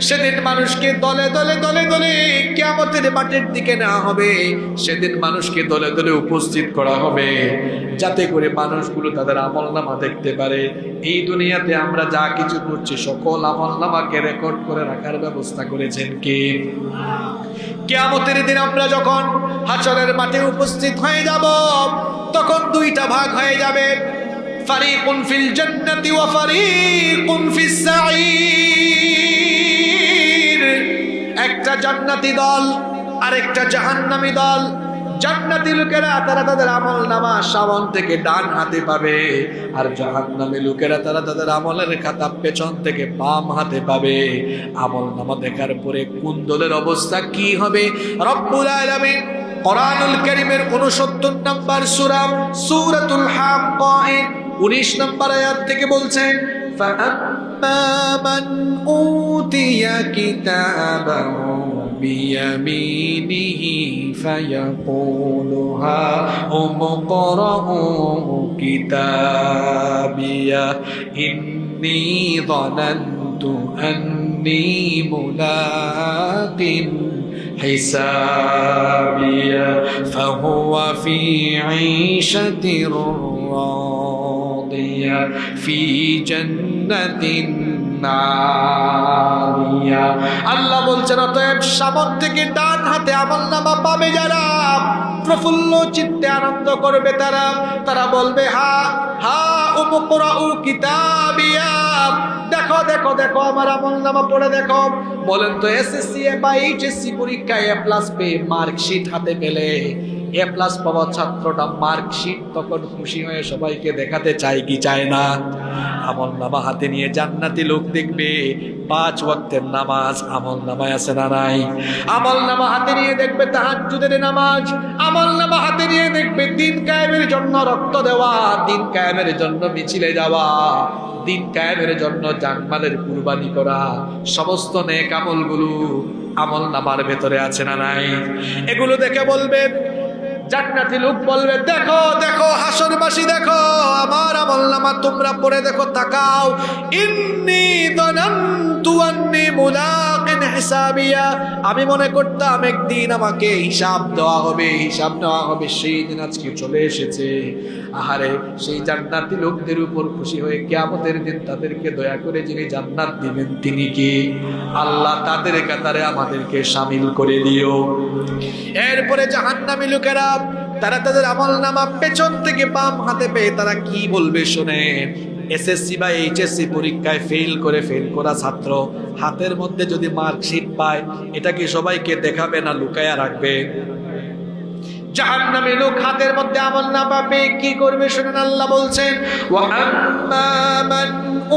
সেদিন মানুষকে দলে দলে দলে দলে কিয়ামতের মাঠের দিকে নেওয়া হবে। সেদিন মানুষকে দলে দলে উপস্থিত করা হবে। যাতে করে মানুষগুলো তাদের আমল নামা দেখতে পারে। এই দুনিয়াতে আমরা যা কিছু করছি, সকল আমল নামাকে রেকর্ড করে রাখার ব্যবস্থা করেছেন কে? কিয়ামতের দিন আমরা যখন হাসরের মাঠে উপস্থিত হয়ে যাব, তখন দুইটা ভাগ হয়ে যাবে। ফারিকুন ফিল জান্নাতি ওয়া ফারিকুন ফিস সাঈর একটা জান্নাতি দল আর একটা জাহান্নামী দল জান্নাতি লোকেরা তারা তাদের আমল নামা সামন থেকে ডান হাতে পাবে আর জাহান্নামী লোকেরা তারা তাদের আমলের খাতা পেছন থেকে বাম হাতে পাবে আমল নামা দেখার পরে কোন দলের অবস্থা কি হবে রব্বুল আলামিন কোরআনুল কারীমের 69 নম্বর সূরা সূরাতুল হাক্কাইন 19 নম্বর আয়াত থেকে বলছেন فأما من أوتي كتابه بيمينه فيقول هاؤم اقرءوا كتابيه إني ظننت أني ملاق حسابيه فهو في عيشة راضية في جنة আল্লাহ বলছেন, অতএব সামর থেকে ডান হাতে আমার নামা পাবে যারা। প্রফুল্ল চিত্তে আনন্দ করবে তারা। তারা বলবে, হা হা, উপকরাউ কিতাবিয়া। দেখো দেখো দেখো, আমার আমল নামা পড়ে দেখো। বলেন তো, এসএসসি বা এইচএসসি পরীক্ষায় এ প্লাস পে মার্কশিট হাতে পেলে এ প্লাস পাওয়া ছাত্রটা মার্কশিট তখন খুশি হয়ে সবাইকে দেখাতে চায় কি চায় না? আমল নামা হাতে নিয়ে জান্নাতি লোক দেখবে। পাঁচ ওয়াক্তের নামাজ আমল নামায় আছে না নাই? আমল নামা হাতে নিয়ে দেখবে তাহাজ্জুদের নামাজ, আমল নামা হাতে নিয়ে দেখবে দিন কায়েমের জন্য রক্ত দেওয়া, দিন কায়েমের জন্য মিছিলে যাওয়া, দিন কায়েমের জন্য জানমালের কুরবানি করা, সমস্ত নেক আমলগুলো আমল নামার ভেতরে আছে না নাই? এগুলো দেখে বলবে জান্নাতি লোক বলবে, দেখো দেখো, হাসরবাসী, দেখো, আমার আমল নামা তোমরা পড়ে দেখো, তাকাও। ইন্নি দনান্তু আন্নি মুলাকিন আমি মনে করতাম একদিন আমাকে হিসাব দেওয়া হবে, হিসাব নেওয়া হবে, সেই দিন আজকে চলে এসেছে। আহারে, সেই জান্নাতি লোকদের উপর খুশি হয়ে কিয়ামতের দিন তাদেরকে দয়া করে যিনি জান্নাত দিবেন, তিনি কি? আল্লাহ তাদের কাতারে আমাদেরকে সামিল করে দিও। এরপরে জাহান্নামী লোকেরা, তারা তাদের আমল নামা পেছন থেকে বাম হাতে পেয়ে তারা কি বলবে শুনে এসএসসি বা এইচএসসি পরীক্ষায় ফেল করে ফেল করা ছাত্র, হাতের মধ্যে যদি মার্কশিট পায়, এটা কি সবাইকে দেখাবে না লুকায়া রাখবে? জাহান্নামী লোক হাতের মধ্যে আমল না পাবে, কি করবে শুনেন আল্লাহ বলছেন, ওয়া আম্মা মান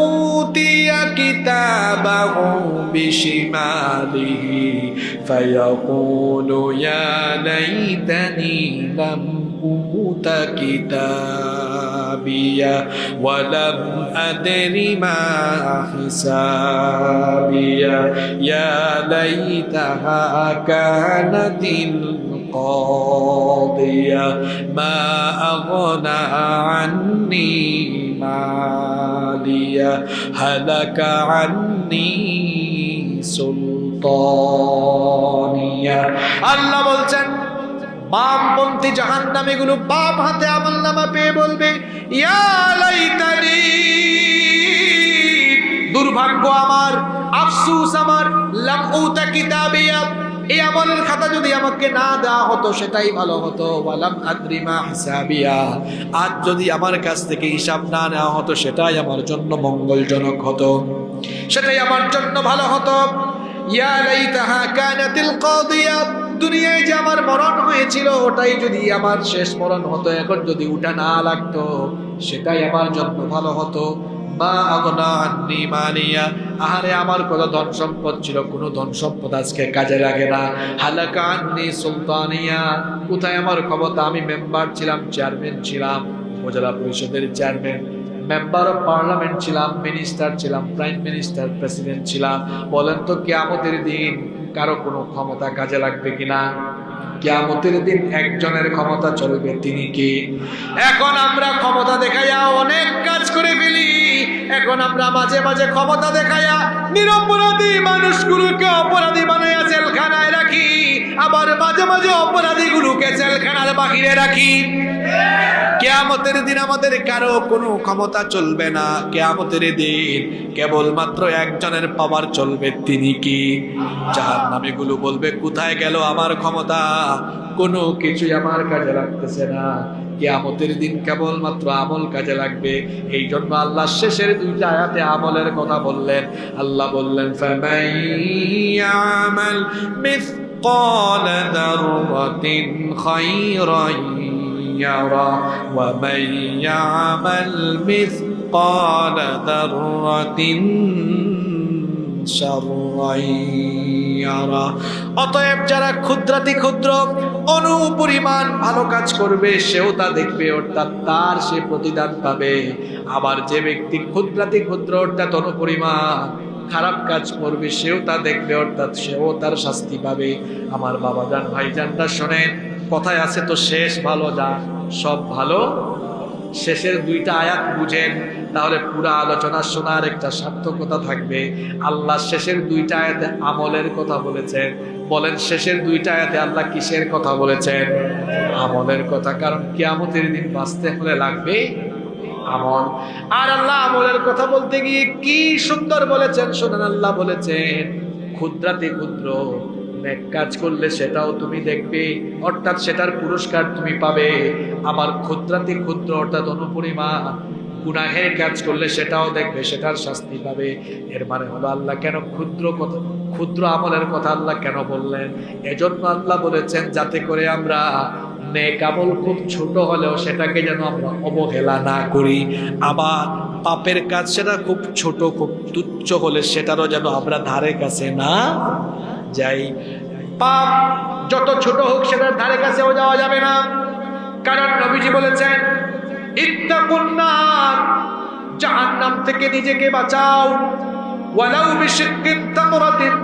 উতিয়া কিতাবাহু বিশিমালিহি, ফায়াকুলু ইয়া লাইতানি লাম উতা কিতাবিয়া ওয়া লাম আদরি মা হিসাবিয়া ইয়া লাইতাহা কানাতিল قاضية ما أغنى عني مالية هلك عني سلطانية আল্লাহ বলছেন বামপন্থী জাহান্নামী গুলো বাম হাতে আমল নামা পেয়ে বলবে দুর্ভাগ্য আমার, আফসুস আমার, লাম উতা কিতাবিয়া। এই আমলের খাতা যদি আমাকে না দেওয়া হতো, সেটাই ভালো হতো। আজ যদি আমার কাছ থেকে হিসাব না নেওয়া হতো, সেটাই আমার জন্য মঙ্গলজনক হতো। সেটাই আমার জন্য ভালো হতো। ইয়া লাইতাহা কানাতিল কাদিয়া। দুনিয়ায় যে আমার মরণ হয়েছিল, ওটাই যদি আমার শেষ মরণ হতো, এখন যদি উঠা না লাগতো, সেটাই আমার জন্য ভালো হতো। মা আগনা আন্নি মানিয়া, আহারে আমার কত ধন সম্পদ ছিল, কোনো ধন সম্পদ আজকে কাজে লাগে না। হালাকা আন্নি সুলতানিয়া, কোথায় আমার ক্ষমতা? আমি মেম্বার ছিলাম, চেয়ারম্যান ছিলাম, উপজেলা পরিষদের চেয়ারম্যান, মেম্বার অফ পার্লামেন্ট ছিলাম, মিনিস্টার ছিলাম, প্রাইম মিনিস্টার, প্রেসিডেন্ট ছিলাম। বলেন তো কেয়ামতের দিন কারও কোনো ক্ষমতা কাজে লাগবে কিনা? কিয়ামতের দিন একজনের ক্ষমতা চলবে, তিনি কি? এখন আমরা ক্ষমতা দেখাইয়া অনেক কাজ করে ফেলি। এখন আমরা মাঝে মাঝে ক্ষমতা দেখাইয়া নিরপরাধী মানুষগুলোকে অপরাধী বানাইয়া জেলখানায় রাখি। আবার মাঝে মাঝে অপরাধীগুলোকে জেলখানার বাহিরে রাখি। কেয়ামতের দিন আমাদের কারও কোনো ক্ষমতা চলবে না। কেয়ামতের দিন কেবলমাত্র একজনের পাওয়ার চলবে, তিনি কি? যার নামেগুলো বলবে, কোথায় গেল আমার ক্ষমতা? কোনো কিছুই আমার কাজে লাগতেছে না। কেয়ামতের দিন কেবলমাত্র আমল কাজে লাগবে। এই জন্য আল্লাহ শেষের দুই জায়গাতে আমলের কথা বললেন। আল্লাহ বললেন মিসকাল দারুরাতিন খায়রান يرى ومن يعمل مثقال ذرة شرا يرى অতএব যারা ক্ষুদ্রাতি ক্ষুদ্র অনুপরিমাণ ভালো কাজ করবে সেও তা দেখবে অর্থাৎ তার সে প্রতিদান পাবে আবার যে ব্যক্তি ক্ষুদ্রাতি ক্ষুদ্র অর্থাৎ অনুপরিমাণ খারাপ কাজ করবে সেও তা দেখবে অর্থাৎ সেও তার শাস্তি পাবে আমার বাবা যান ভাই জানটা শোনেন কথায় আছে তো শেষ ভালো যা, সব ভালো। শেষের দুইটা আয়াত বুঝেন, তাহলে পুরো আলোচনা শোনার একটা সার্থকতা থাকবে। আল্লাহ শেষের দুইটা আয়াতে আমলের কথা বলেছেন। বলেন শেষের দুইটা আয়াতে আল্লাহ কিসের কথা বলেছেন? আমলের কথা, কারণ কিয়ামতের দিন বাঁচতে হলে লাগবে আমল। আর আল্লাহ আমলের কথা বলতে গিয়ে কি সুন্দর বলেছেন, শোনেন আল্লাহ বলেছেন, ক্ষুদ্রাতি ক্ষুদ্র নেক কাজ করলে সেটাও তুমি দেখবে। অর্থাৎ সেটার পুরস্কার তুমি পাবে। আবার ক্ষুদ্রাতি ক্ষুদ্র, অর্থাৎ অনুপরিমাণ গুনাহের কাজ করলে সেটাও দেখবে, সেটার শাস্তি পাবে। এর মানে হলো আল্লাহ কেন ক্ষুদ্র কথা, ক্ষুদ্র আমলের কথা আল্লাহ কেন বললেন? এজন্য আল্লাহ বলেছেন, যাতে করে আমরা নেক আমল খুব ছোট হলেও সেটাকে যেন আমরা অবহেলা না করি। আবার পাপের কাজ সেটা খুব ছোট, খুব তুচ্ছ হলে সেটারও যেন আমরা ধারে কাছে না যাই। পাপ যত ছোট হোক সেটার ধারে কাছেও যাওয়া যাবে না। কারণ নবীজি বলেছেন ইত্তাকুন্নার জাহান্নাম থেকে নিজেকে বাঁচাও। ওয়ালাউ বিশিক্কিন তামরাতিন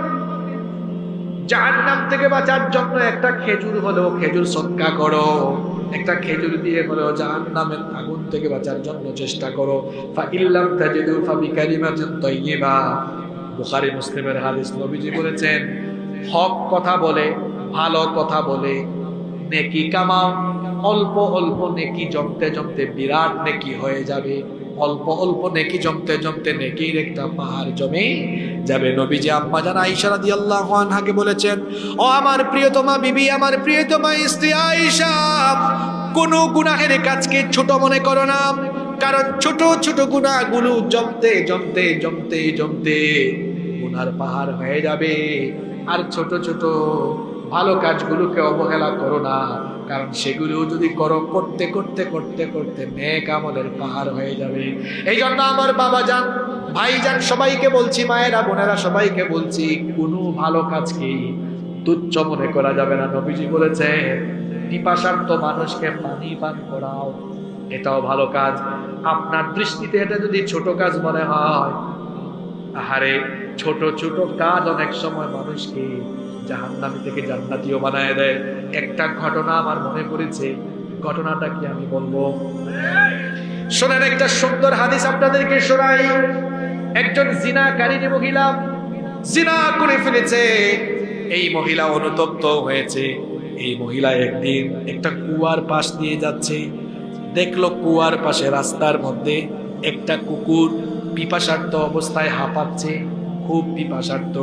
জাহান্নাম থেকে বাঁচার জন্য একটা খেজুর হলেও খেজুর সৎকা করো। একটা খেজুর দিয়ে হলেও জাহান্নামের আগুন থেকে বাঁচার জন্য চেষ্টা করো। ফা ইল্লাম তাজিদু ফা বিকালিমাতিন তাইয়্যিবা বুখারী, মুসলিমের হাদিস নবীজি বলেছেন হক কথা বলে, ভালো কথা বলে। নেকি কামাও, অল্প অল্প নেকি জমতে জমতে বিরাট নেকি হয়ে যাবে। অল্প অল্প নেকি জমতে জমতে নেকির একটা পাহাড় জমে যাবে। নবীজি আম্মা জান আয়েশা রাদিয়াল্লাহু আনহাকে বলেছেন, ও আমার প্রিয়তমা বিবি, আমার প্রিয়তমা স্ত্রী আয়েশা, কোন গুনাহের কাজকে ছোট মনে করো না, কারণ ছোট ছোট গুনাহগুলো জমতে জমতে জমতে জমতে গুনার পাহাড় হয়ে যাবে। আর ছোট ছোট ভালো কাজগুলোকে অবহেলা করো না, কারণ সেগুলো যদি করো, করতে করতে করতে করতে নেক আমলের পাহাড় হয়ে যাবে। এই জন্য আমার বাবা যান, ভাই যান, সবাইকে বলছি, মায়েরা, বোনেরা, সবাইকে বলছি, কোনো ভালো কাজকে তুচ্ছ মনে করা যাবে না। নবীজি বলেছে পিপাসার্থ মানুষকে পানি পান করাও, এটাও ভালো কাজ। আপনার দৃষ্টিতে এটা যদি ছোট কাজ মনে হয়, আহারে ছোট ছোট কাজ অনেক সময় মানুষকে জাহান্নামি থেকে জান্নাতিও বানায় দেয়। একটা ঘটনা আমার মনে পড়েছে, ঘটনাটা কি আমি বলব? শোনেন একটা সুন্দর হাদিস আপনাদেরকে শোনাই। একজন জিনাকারিনী মহিলা জিনা করে ফেলেছে। এই মহিলা অনুতপ্ত হয়েছে। এই মহিলা একদিন একটা কুয়ার পাশ দিয়ে যাচ্ছে। দেখল কুয়ার পাশে রাস্তার মধ্যে একটা কুকুর পিপাসার্থ অবস্থায় হাঁপাচ্ছে। খুব পিপাসার্থ।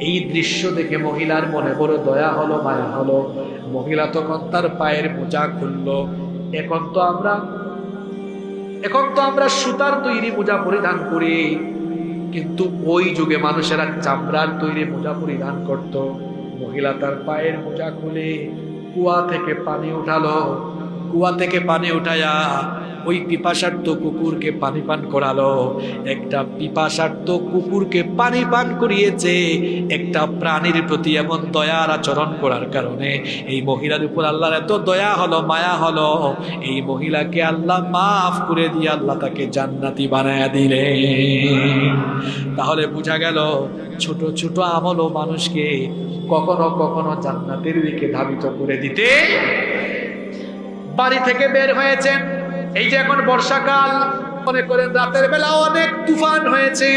এই দৃশ্য দেখে মহিলার মনে বড় দয়া হলো, মায়া হলো। মহিলা তখন তার পায়ের মোজা খুললো। এখন তো আমরা এখন তো আমরা সুতার তৈরি মোজা পরিধান করি। কিন্তু ওই যুগে মানুষেরা চামড়ার তৈরি মোজা পরিধান করত। মহিলা তার পায়ের মোজা খুলে কুয়া থেকে পানি উঠালো। কুয়া থেকে পানি উঠায়া ওই পিপাসার্থ কুকুরকে পানি পান করালো। একটা পিপাসার্থ কুকুরকে পানি পান করিয়েছে একটা প্রাণীর প্রতি এমন দয়ার আচরণ করার কারণে। এই মহিলার উপর আল্লাহর এত দয়া হলো, মায়া হলো। এই মহিলাকে আল্লাহ মাফ করে দিয়ে আল্লাহ তাকে জান্নাতি বানায়া দিলে তাহলে বোঝা গেল ছোট ছোট আমলও মানুষকে কখনো কখনো জান্নাতের দিকে ধাবিত করে দিতে। বাড়ি থেকে বের হয়েছেন। এই যে এখন বর্ষাকাল, মনে করেন রাতের বেলা অনেক তুফান হয়েছে।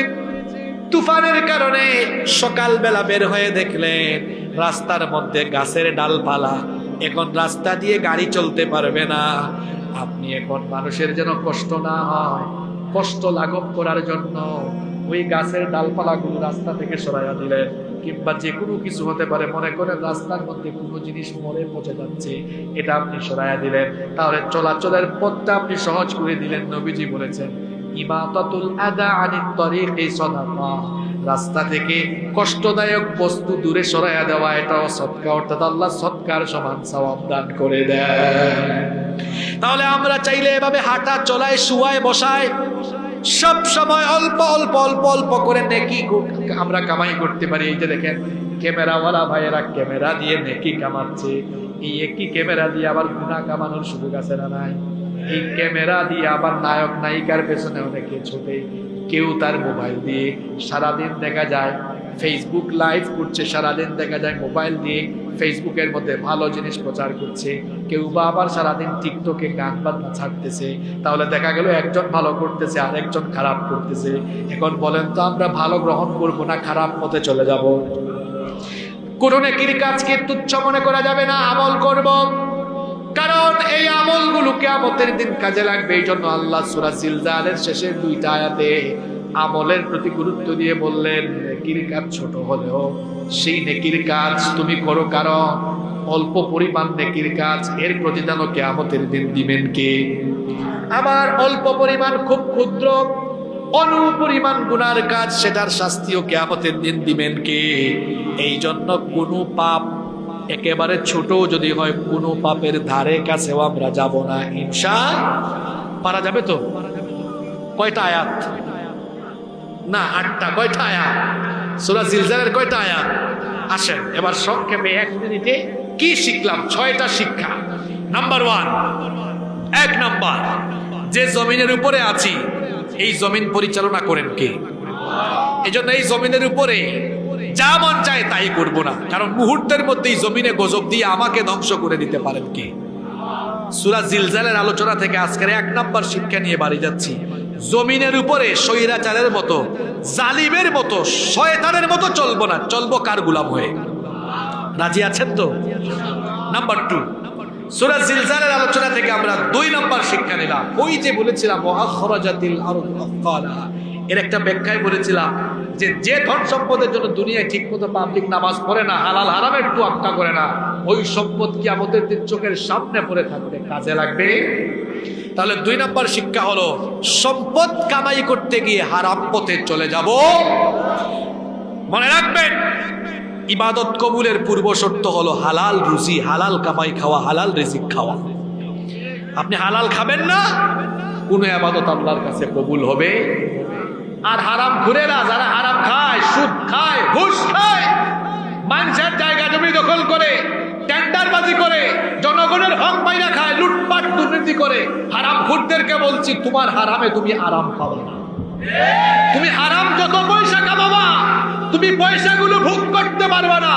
তুফানের কারণে সকালবেলা বের হয়ে দেখলেন রাস্তার মধ্যে গাছের ডালপালা। এখন রাস্তা দিয়ে গাড়ি চলতে পারবে না। আপনি এখন মানুষের যেন কষ্ট না হয়, কষ্ট লাঘব করার জন্য ওই গাছের ডালপালাগুলো রাস্তা থেকে সরাইয়া দিলেন। কিংবা যে কোনো কিছু হতে পারে, মনে করেন রাস্তার মধ্যে কোনো জিনিস মরে পচে যাচ্ছে, এটা আপনি সরাইয়া দিলেন। তাহলে চলাচলের পথটা আপনি সহজ করে দিলেন, নবীজি বলেছেন ইমাতাতুল আদা আনিত তরিকি সাদাকা। রাস্তা থেকে কষ্টদায়ক বস্তু দূরে সরাইয়া দেওয়া, এটাও সৎকা অর্থাৎ আল্লাহ সৎকার সমান সওয়াব দান করে দেয় তাহলে আমরা চাইলে এভাবে হাঁটা, চলায়, শুয়ায়, বসায় সব সময় অল্প অল্প অল্প অল্প করে নেকি আমরা কামাই করতে পারি। এই যে দেখেন, ক্যামেরাওয়ালা ভাইয়েরা ক্যামেরা দিয়ে নেকি কামাচ্ছে। এই একই ক্যামেরা দিয়ে আবার গুণা কামানোর সুযোগ আছে না নাই? এই ক্যামেরা দিয়ে আবার নায়ক, নায়িকার পেছনে অনেকে ছোটে। কেউ তার মোবাইল দিয়ে সারাদিন দেখা যায় ফেসবুক লাইভ করছে, সারাদিন দেখা যায় মোবাইল দিয়ে ফেসবুকের মধ্যে ভালো জিনিস প্রচার করছে। কেউ বা আবার সারাদিন টিকটকে গান বাজনা ছাড়তেছে। তাহলে দেখা গেল একজন ভালো করতেছে আর একজন খারাপ করতেছে। এখন বলেন তো আমরা ভালো গ্রহণ করব না খারাপ পথে চলে যাব? কোনো নেকির কাজকে তুচ্ছ মনে করা যাবে না? আমল করব। কারণ এই আমলগুলো কেয়ামতের দিন কাজে লাগবে। এই জন্য আল্লাহ সুরা জিলজালের শেষের দুইটা আয়াতে আমলের প্রতি গুরুত্ব দিয়ে বললেন, নেকির কাজ ছোট হলেও সেই নেকির কাজ তুমি করো কারণ অল্প পরিমাণ নেকির কাজ এর প্রতিদানও কেয়ামতের দিন দিবেন কে? আবার অল্প পরিমাণ খুব ক্ষুদ্র, অনু পরিমাণ গুনার কাজ সেটার শাস্তিও কেয়ামতের দিন দিবেন কে? এই জন্য কোনো পাপ একেবারে ছোট যদি হয়, কোনো পাপের ধারে কাছেও আমরা যাব না হিংসা পারা যাবে তো? কয়টা আয়াত? না, আটটা। কয়টা আয়াত সুরা জিলজালের কয়টা আয়াত আসেন, এবার সংক্ষেপে এক মিনিটে কি শিখলাম? ছয়টা শিক্ষা। নাম্বার ওয়ান এক নাম্বার, যে জমিনের উপরে আছি, এই জমিন পরিচালনা করেন কে? এই জন্য এই জমিনের উপরে যা মন চায় তাই করব না। কারণ মুহূর্তের মধ্যেই জমিনে গজব দিয়ে আমাকে ধ্বংস করে দিতে পারেন কে? সুরা জিলজালের আলোচনা থেকে আজকের এক নাম্বার শিক্ষা নিয়ে বাড়ি যাচ্ছি। জমিনের উপরে স্বৈরাচারের মতো, জালিমের মতো, শয়তানের মতো চলবো না। চলবো কার গুলাম হয়ে? রাজি আছেন তো? নাম্বার টু সুরা জিলজালের আলোচনা থেকে আমরা দুই নাম্বার শিক্ষা নিলাম। ওই যে বলেছিলাম। এর একটা ব্যাখ্যায় বলেছিলাম যে যে ধন সম্পদের জন্য দুনিয়ায় ঠিক মতো পাবলিক নামাজ পড়ে না, হালাল হারামের একটু আক্কা করে না, ওই সম্পদ কি আমাদের চোখের সামনে পড়ে থাকবে। কাজে লাগবে? তাহলে দুই নম্বর শিক্ষা হলো, সম্পদ কামাই করতে গিয়ে হারাম পথে চলে যাব। মনে রাখবেন, ইবাদত কবুলের পূর্ব শর্ত হলো হালাল রুজি, হালাল কামাই খাওয়া, হালাল রিজিক খাওয়া। আপনি হালাল খাবেন না, কোন আবাদত আল্লাহর কাছে কবুল হবে। আর হারাম ঘুরে না, যারা হারাম খায়, সুদ খায়, ঘুষ খায়, মানুষের জায়গা জমি দখল করে টেন্ডারবাজি করে, জনগণের হক পাইনা খায়, লুটপাট, দুর্নীতি করে। হারাম ঘুরদেরকে বলছি, তোমার হারামে তুমি আরাম পাবে না। তুমি হারাম যত পয়সা কামাবা, তুমি পয়সাগুলো ভোগ করতে পারবে না।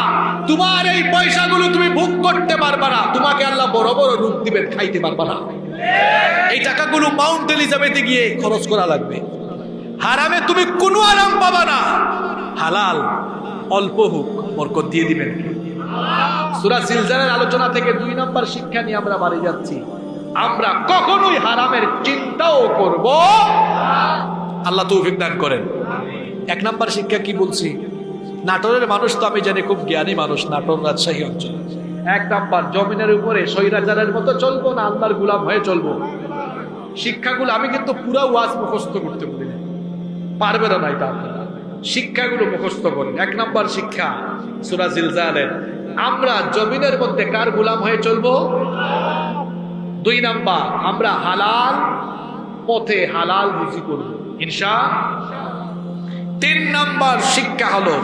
তোমার এই পয়সাগুলো তুমি ভোগ করতে পারবে না। তোমাকে আল্লাহ বড় বড় রূপ দিবেন, খাইতে পারবে না। এই টাকাগুলো মাউন্ট এলিজাবেথে গিয়ে খরচ করা লাগবে। হারামে তুমি কোনো আরাম পাবা না। হালাল, অল্প হোক, বরকত দিয়ে দিবেন। সুরা সিলজারের আলোচনা থেকে দুই নম্বর শিক্ষা নিয়ে আমরা বাড়ি যাচ্ছি। আমরা কখনোই হারামের চিন্তাও করব আল্লাহ তৌফিক দান করেন। এক নাম্বার শিক্ষা কি বলছি? নাটোরের মানুষ তো আমি জানি খুব জ্ঞানী মানুষ, নাটোর রাজশাহী অঞ্চল এক নাম্বার, জমিনের উপরে সৈরাচারের মতো চলবো না, আল্লাহর গুলাম হয়ে চলবো? শিক্ষাগুলো আমি কিন্তু পুরা ওয়াজ মুখস্থ করতে বলি না পারবে না এটা আপনারা। শিক্ষাগুলো মুখস্থ করেন। এক নাম্বার শিক্ষা, সুরা জিলজালের আমরা জমিনের মধ্যে কার গুলাম হয়ে চলবো? দুই নাম্বার, আমরা হালাল পথে হালাল রুজি করব। ইনশা তিন নাম্বার শিক্ষা হলো,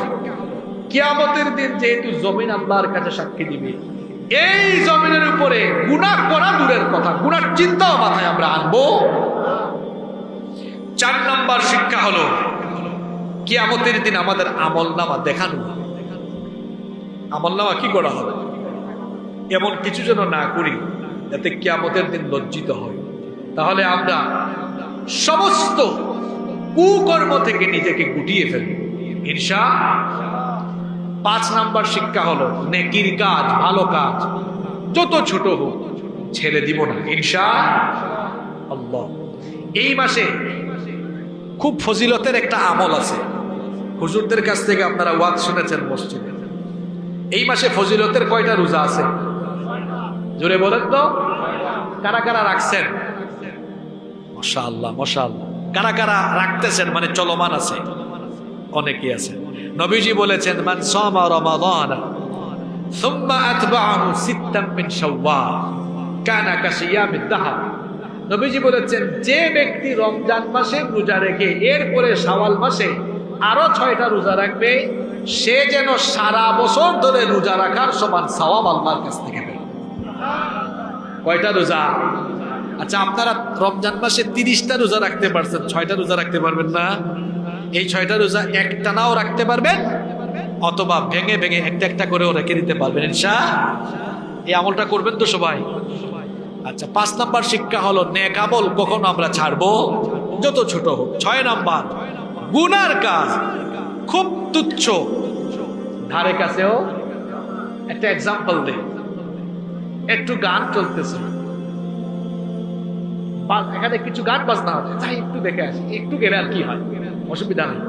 কিয়ামতের দিন যেহেতু জমিন আল্লাহর কাছে সাক্ষী দিবে, এই জমিনের উপরে গুনাহ করা দূরের কথা গুনার চিন্তাও মাথায় আমরা আনব। চার নাম্বার শিক্ষা হলো, কিয়ামতের দিন আমাদের আমল নামা দেখানো। আমল নামা কি করা হবে? এমন কিছু যেন না করি, যাতে কিয়ামতের দিন লজ্জিত হয়। তাহলে আমরা সমস্ত কুকর্ম থেকে নিজেকে গুটিয়ে ফেলব। ঈর্ষা পাঁচ নাম্বার শিক্ষা হলো, নেকির কাজ, ভালো কাজ, যত ছোট হোক, ছেড়ে দিব না। ঈর্ষা আল্লাহ। এই মাসে খুব ফজিলতের একটা আমল আছে। হুজুরদের কাছ থেকে আপনারা ওয়াজ শুনেছেন মসজিদে। এই মাসে ফজিলতের কয়টা রোজা আছে? জোরে বলেন তো। কারা কারা রাখছেন? মশাল্লাহ আল্লাহ কারা কারা রাখতেছেন? মানে চলমান আছে। অনেকে আছে। নবীজি বলেছেন, মান সামা রমাদান, সুম্মা আতবাহু সিত্তাম মিন শাওয়াল, কানা কাসিয়ামিদ দাহাব। নবীজি বলেছেন, যে ব্যক্তি রমজান মাসে রোজা রেখে এরপরে শাওয়াল মাসে আরও ছয়টা রোজা রাখবে সে যেন সারা বছর ধরে রোজা রাখার সমান সওয়াব আল্লাহর কাছ থেকে পেল। কয়টা রোজা? আচ্ছা আপনারা রমজান মাসে তিরিশটা রোজা রাখতে পারছেন, ছয়টা রোজা রাখতে পারবেন না? এই ছয়টা রোজা একটা নাও রাখতে পারবেন? অথবা ভেঙে ভেঙে একটা একটা করেও রেখে দিতে পারবেন ইনশা এই আমলটা করবেন তো সবাই? আচ্ছা পাঁচ নাম্বার শিক্ষা হলো, নেক আমল কখনো আমরা ছাড়বো? যত ছোট হোক। ছয় নাম্বার, গুনার কাজ। খুব তুচ্ছ ধারে কাছেও একটা এক্সাম্পল দেয় একটু গান চলতেছে। এখানে কিছু গান বাজনা হবে যাই, একটু দেখে আসি। একটু গেলে আর কি হয়? অসুবিধা নেই।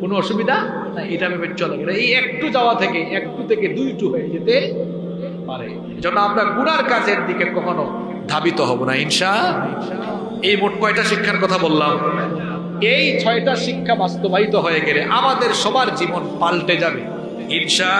কোনো অসুবিধা? না এটা ভেবে চলে গেলে। এই একটু যাওয়া থেকে, একটু থেকে দুইটু হয়ে যেতে পারে। এজন্য আমরা গুনার কাজের দিকে কখনো ধাবিত হব না, ইনশা। এই মোট কয়টা শিক্ষার কথা বললাম? এই ছয়টা শিক্ষা বাস্তবায়িত হয়ে গেলে আমাদের সবার জীবন পাল্টে যাবে। ইনশা